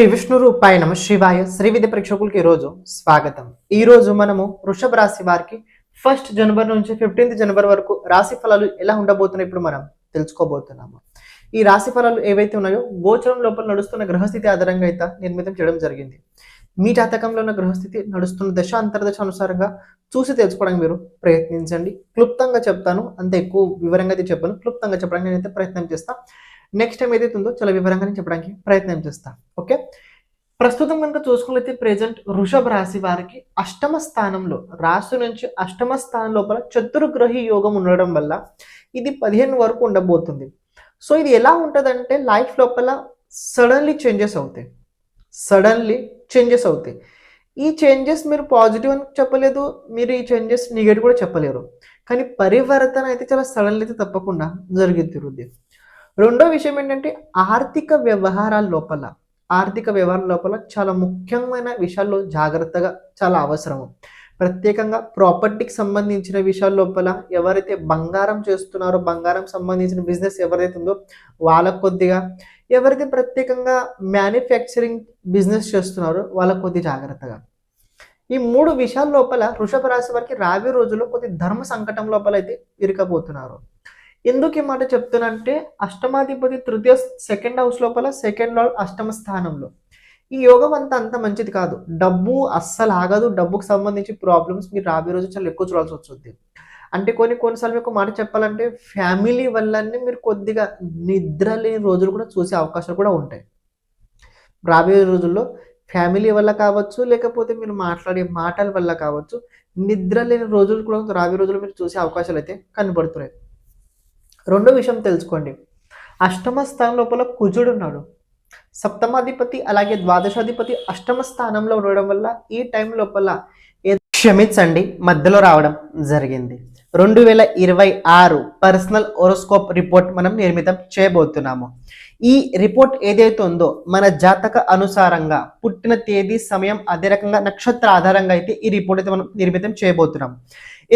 శ్రీ విష్ణు రూపాయ నమ శివాయ శ్రీ ప్రేక్షకులకి ఈరోజు స్వాగతం. ఈ రోజు మనము వృషభ రాశి వారికి ఫస్ట్ జనవరి నుంచి ఫిఫ్టీన్త్ జనవరి వరకు రాశి ఫలాలు ఎలా ఉండబోతున్నాయి ఇప్పుడు మనం తెలుసుకోబోతున్నాము. ఈ రాశి ఫలాలు ఏవైతే ఉన్నాయో గోచరం లోపల నడుస్తున్న గ్రహస్థితి ఆధారంగా అయితే నిర్మితం చేయడం జరిగింది. మీ జాతకంలో ఉన్న గ్రహస్థితి నడుస్తున్న దశ అంతర్దశ అనుసారంగా చూసి తెలుసుకోవడానికి మీరు ప్రయత్నించండి. క్లుప్తంగా చెప్తాను అంత ఎక్కువ వివరంగా అయితే చెప్పాను. క్లుప్తంగా చెప్పడానికి నేనైతే ప్రయత్నం చేస్తాను నెక్స్ట్ టైం ఏదైతే ఉందో చాలా వివరంగానే చెప్పడానికి ప్రయత్నం చేస్తాను ఓకే ప్రస్తుతం కనుక చూసుకున్నట్లయితే ప్రజెంట్ వృషభ రాశి వారికి అష్టమ స్థానంలో రాశి నుంచి అష్టమ స్థానం లోపల చతుర్గ్రహి యోగం ఉండడం వల్ల ఇది పదిహేను వరకు ఉండబోతుంది. సో ఇది ఎలా ఉంటుందంటే లైఫ్ లోపల సడన్లీ చేంజెస్ అవుతాయి. సడన్లీ చేంజెస్ అవుతాయి. ఈ చేంజెస్ మీరు పాజిటివ్ అని చెప్పలేదు మీరు ఈ చేంజెస్ నెగటివ్ కూడా చెప్పలేరు. కానీ పరివర్తన అయితే చాలా సడన్లీ అయితే తప్పకుండా జరిగి రెండో విషయం ఏంటంటే ఆర్థిక వ్యవహారాల లోపల ఆర్థిక వ్యవహారాల లోపల చాలా ముఖ్యమైన విషయాల్లో జాగ్రత్తగా చాలా అవసరం ప్రత్యేకంగా ప్రాపర్టీకి సంబంధించిన విషయాల లోపల ఎవరైతే బంగారం చేస్తున్నారో బంగారం సంబంధించిన బిజినెస్ ఎవరైతే ఉందో వాళ్ళకు కొద్దిగా ఎవరైతే ప్రత్యేకంగా మ్యానుఫ్యాక్చరింగ్ బిజినెస్ చేస్తున్నారో వాళ్ళకు కొద్ది జాగ్రత్తగా. ఈ మూడు విషయాల లోపల వృషభ రాశి వారికి రాబోయే రోజుల్లో కొద్ది ధర్మ సంకటం లోపల అయితే ఇరుకబోతున్నారు. ఎందుకు ఈ మాట చెప్తున్నంటే అష్టమాధిపతి తృతీయ సెకండ్ హౌస్ లోపల సెకండ్ లార్డ్ అష్టమ స్థానంలో. ఈ యోగం అంతా అంత మంచిది కాదు. డబ్బు అస్సలు ఆగదు. డబ్బుకు సంబంధించి ప్రాబ్లమ్స్ మీరు రాబోయే రోజు చాలా ఎక్కువ చూడాల్సి వస్తుంది. అంటే కొన్ని కొన్నిసార్లు మీకు మాట చెప్పాలంటే ఫ్యామిలీ వల్లనే మీరు కొద్దిగా నిద్ర లేని రోజులు కూడా చూసే అవకాశాలు కూడా ఉంటాయి. రాబోయే రోజుల్లో ఫ్యామిలీ వల్ల కావచ్చు లేకపోతే మీరు మాట్లాడే మాటల వల్ల కావచ్చు నిద్ర లేని రోజులు కూడా రాబోయే రోజుల్లో మీరు చూసే అవకాశాలు అయితే కనబడుతున్నాయి. రెండో విషయం తెలుసుకోండి. అష్టమ స్థానం లోపల కుజుడు ఉన్నాడు. సప్తమాధిపతి అలాగే ద్వాదశాధిపతి అష్టమ స్థానంలో ఉండడం వల్ల ఈ టైం లోపల క్షమించండి మధ్యలో రావడం జరిగింది. రెండు వేల ఇరవై ఆరు పర్సనల్ ఓరోస్కోప్ రిపోర్ట్ మనం నిర్మితం చేయబోతున్నాము. ఈ రిపోర్ట్ ఏదైతే ఉందో మన జాతక అనుసారంగా పుట్టిన తేదీ సమయం అదే రకంగా నక్షత్ర ఆధారంగా అయితే ఈ రిపోర్ట్ అయితే మనం నిర్మితం చేయబోతున్నాం.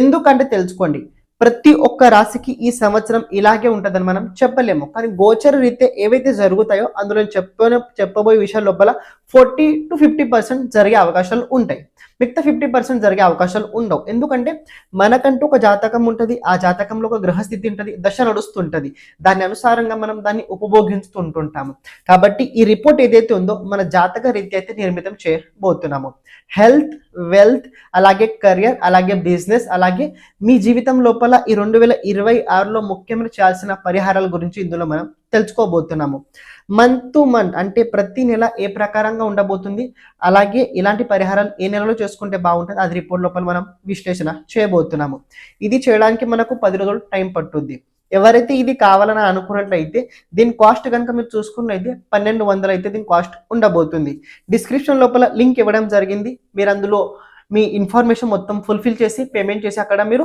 ఎందుకంటే తెలుసుకోండి ప్రతి ఒక్క రాశికి ఈ సంవత్సరం ఇలాగే ఉంటుందని మనం చెప్పలేము. కానీ గోచర రీత్యా ఏవైతే జరుగుతాయో అందులో చెప్పిన చెప్పబోయే విషయాల లోపల ఫార్టీ టు ఫిఫ్టీ పర్సెంట్ జరిగే అవకాశాలు ఉంటాయి. మిగతా ఫిఫ్టీ పర్సెంట్ జరిగే అవకాశాలు ఉండవు. ఎందుకంటే మనకంటూ ఒక జాతకం ఉంటుంది ఆ జాతకంలో ఒక గ్రహస్థితి ఉంటుంది దశ నడుస్తుంటుంది. దాని అనుసారంగా మనం దాన్ని ఉపభోగిస్తుంటుంటాము కాబట్టి ఈ రిపోర్ట్ ఏదైతే ఉందో మన జాతక రీతి అయితే నిర్మితం చేయబోతున్నాము. హెల్త్ వెల్త్ అలాగే కెరియర్ అలాగే బిజినెస్ అలాగే మీ జీవితం లోపల ఈ రెండు వేల ఇరవై ఆరులో ముఖ్యమైన చేయాల్సిన పరిహారాల గురించి ఇందులో మనం తెలుసుకోబోతున్నాము. మంత్ టు మంత్ అంటే ప్రతి నెల ఏ ప్రకారంగా ఉండబోతుంది అలాగే ఇలాంటి పరిహారాలు ఏ నెలలో చేసుకుంటే బాగుంటుంది అది రిపోర్ట్ లోపల మనం విశ్లేషణ చేయబోతున్నాము. ఇది చేయడానికి మనకు పది రోజులు టైం పట్టుద్ది. ఎవరైతే ఇది కావాలని అనుకున్నట్లయితే దీని కాస్ట్ కనుక మీరు చూసుకున్నైతే పన్నెండు వందలు అయితే దీని కాస్ట్ ఉండబోతుంది. డిస్క్రిప్షన్ లోపల లింక్ ఇవ్వడం జరిగింది. మీరు అందులో మీ ఇన్ఫర్మేషన్ మొత్తం ఫుల్ఫిల్ చేసి పేమెంట్ చేసి అక్కడ మీరు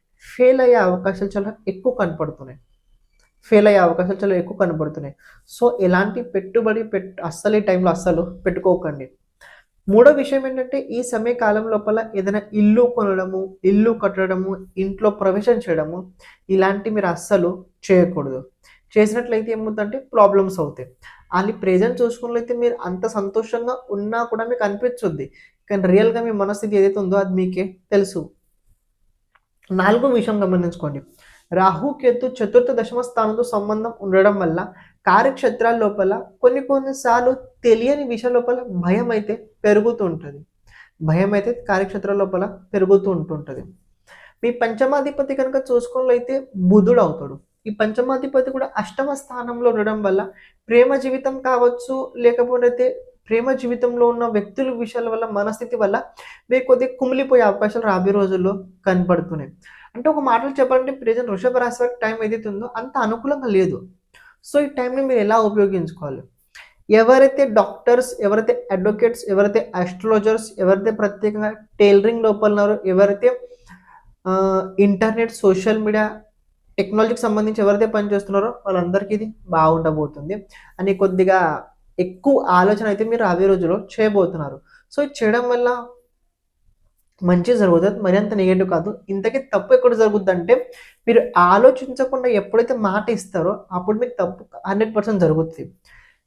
ఫెయిల్ అయ్యే అవకాశాలు చాలా ఎక్కువ కనపడుతున్నాయి. ఫెయిల్ అయ్యే అవకాశాలు చాలా ఎక్కువ కనపడుతున్నాయి. సో ఎలాంటి పెట్టుబడి పెట్ అస్సలు ఈ టైంలో అస్సలు పెట్టుకోకండి. మూడో విషయం ఏంటంటే ఈ సమయకాలం లోపల ఏదైనా ఇల్లు కొనడము ఇల్లు కట్టడము ఇంట్లో ప్రవేశం చేయడము ఇలాంటి మీరు అస్సలు చేయకూడదు. చేసినట్లయితే ఏమవుతుందంటే ప్రాబ్లమ్స్ అవుతాయి. అది ప్రెజెంట్ చూసుకున్నట్లయితే మీరు అంత సంతోషంగా ఉన్నా కూడా మీకు అనిపించుద్ది. కానీ రియల్గా మీ మనస్థితి ఏదైతే ఉందో అది మీకే తెలుసు. నాలుగో విషయం గమనించుకోండి. రాహుకేతు చతుర్థ దశమ స్థానంతో సంబంధం ఉండడం వల్ల కార్యక్షేత్రాల లోపల కొన్ని కొన్నిసార్లు తెలియని విషయాల లోపల భయం అయితే పెరుగుతూ ఉంటుంది. భయం అయితే కార్యక్షేత్రాల లోపల పెరుగుతూ ఉంటుంటుంది. మీ పంచమాధిపతి కనుక చూసుకున్నట్లయితే బుధుడు అవుతాడు. ఈ పంచమాధిపతి కూడా అష్టమ స్థానంలో ఉండడం వల్ల ప్రేమ జీవితం కావచ్చు లేకపోతే ప్రేమ జీవితంలో ఉన్న వ్యక్తుల విషయాల వల్ల మనస్థితి వల్ల మీకు కొద్దిగా కుమిలిపోయే అవకాశాలు రాబోయే రోజుల్లో కనపడుతున్నాయి. అంటే ఒక మాటలు చెప్పాలంటే ప్రజెంట్ వృషభ రాశి వారికి టైం ఏదైతే ఉందో అంత అనుకూలంగా లేదు. సో ఈ టైంని మీరు ఎలా ఉపయోగించుకోవాలి? ఎవరైతే డాక్టర్స్ ఎవరైతే అడ్వకేట్స్ ఎవరైతే ఆస్ట్రాలజర్స్ ఎవరైతే ప్రత్యేకంగా టైలరింగ్ లోపల ఉన్నారో ఎవరైతే ఇంటర్నెట్ సోషల్ మీడియా టెక్నాలజీకి సంబంధించి ఎవరైతే పనిచేస్తున్నారో వాళ్ళందరికీ ఇది బాగుండబోతుంది. అని కొద్దిగా ఎక్కువ ఆలోచన అయితే మీరు రాబోయే రోజుల్లో చేయబోతున్నారు. సో ఇది చేయడం వల్ల మంచి జరుగుతుంది మరి అంత నెగటివ్ కాదు. ఇంతకీ తప్పు ఎక్కడ జరుగుద్ది అంటే మీరు ఆలోచించకుండా ఎప్పుడైతే మాట ఇస్తారో అప్పుడు మీకు తప్పు హండ్రెడ్ పర్సెంట్ జరుగుతుంది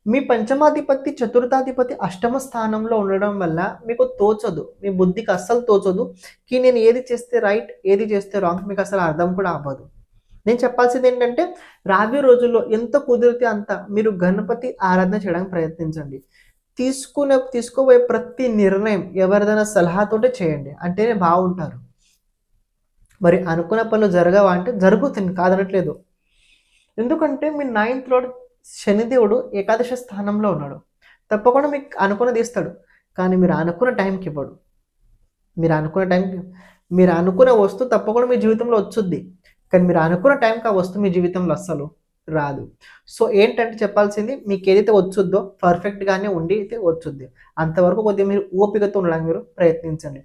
మీ పంచమాధిపతి చతుర్థాధిపతి అష్టమ స్థానంలో ఉండడం వల్ల మీకు తోచదు. మీ బుద్ధికి అస్సలు తోచదు. కి నేను ఏది చేస్తే రైట్ ఏది చేస్తే రాంగ్ మీకు అసలు అర్థం కూడా అవ్వదు. నేను చెప్పాల్సింది ఏంటంటే రాబోయే రోజుల్లో ఎంత కుదిరితే అంత మీరు గణపతి ఆరాధన చేయడానికి ప్రయత్నించండి. తీసుకునే తీసుకోబోయే ప్రతి నిర్ణయం ఎవరిదైనా సలహాతోటే చేయండి. అంటేనే బాగుంటారు. మరి అనుకున్న పనులు జరగవా అంటే జరుగుతుంది కాదనట్లేదు. ఎందుకంటే మీ నైన్త్ లోడ్ శనిదేవుడు ఏకాదశ స్థానంలో ఉన్నాడు. తప్పకుండా మీకు అనుకున్నది ఇస్తాడు. కానీ మీరు అనుకున్న టైంకి ఇవ్వడు మీరు అనుకున్న టైంకి మీరు అనుకున్న వస్తువు తప్పకుండా మీ జీవితంలో వచ్చుద్ది. కానీ మీరు అనుకున్న టైంకి ఆ వస్తువు మీ జీవితంలో అస్సలు రాదు. సో ఏంటంటే చెప్పాల్సింది మీకు ఏదైతే వచ్చుద్దో పర్ఫెక్ట్గానే ఉండి అయితే వచ్చుద్ది. అంతవరకు కొద్దిగా మీరు ఓపికతో ఉండడానికి మీరు ప్రయత్నించండి.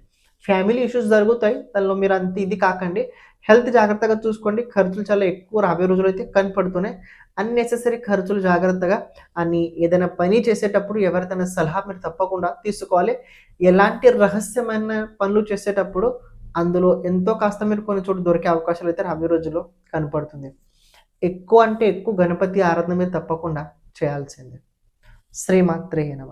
ఫ్యామిలీ ఇష్యూస్ జరుగుతాయి దానిలో మీరు అంత ఇది కాకండి. హెల్త్ జాగ్రత్తగా చూసుకోండి. ఖర్చులు చాలా ఎక్కువ రాబోయే రోజులు అయితే కనపడుతున్నాయి. అన్నెసెసరీ ఖర్చులు జాగ్రత్తగా అని ఏదైనా పని చేసేటప్పుడు ఎవరిదైనా సలహా మీరు తప్పకుండా తీసుకోవాలి. ఎలాంటి రహస్యమైన పనులు చేసేటప్పుడు అందులో ఎంతో కాస్త మీరు కొన్ని చోట్ల దొరికే అవకాశాలు అయితే రాబోయే రోజుల్లో కనపడుతుంది. ఎక్కువ అంటే ఎక్కువ గణపతి ఆరాధన మీరు తప్పకుండా చేయాల్సిందే. శ్రీమాత్రే నమ.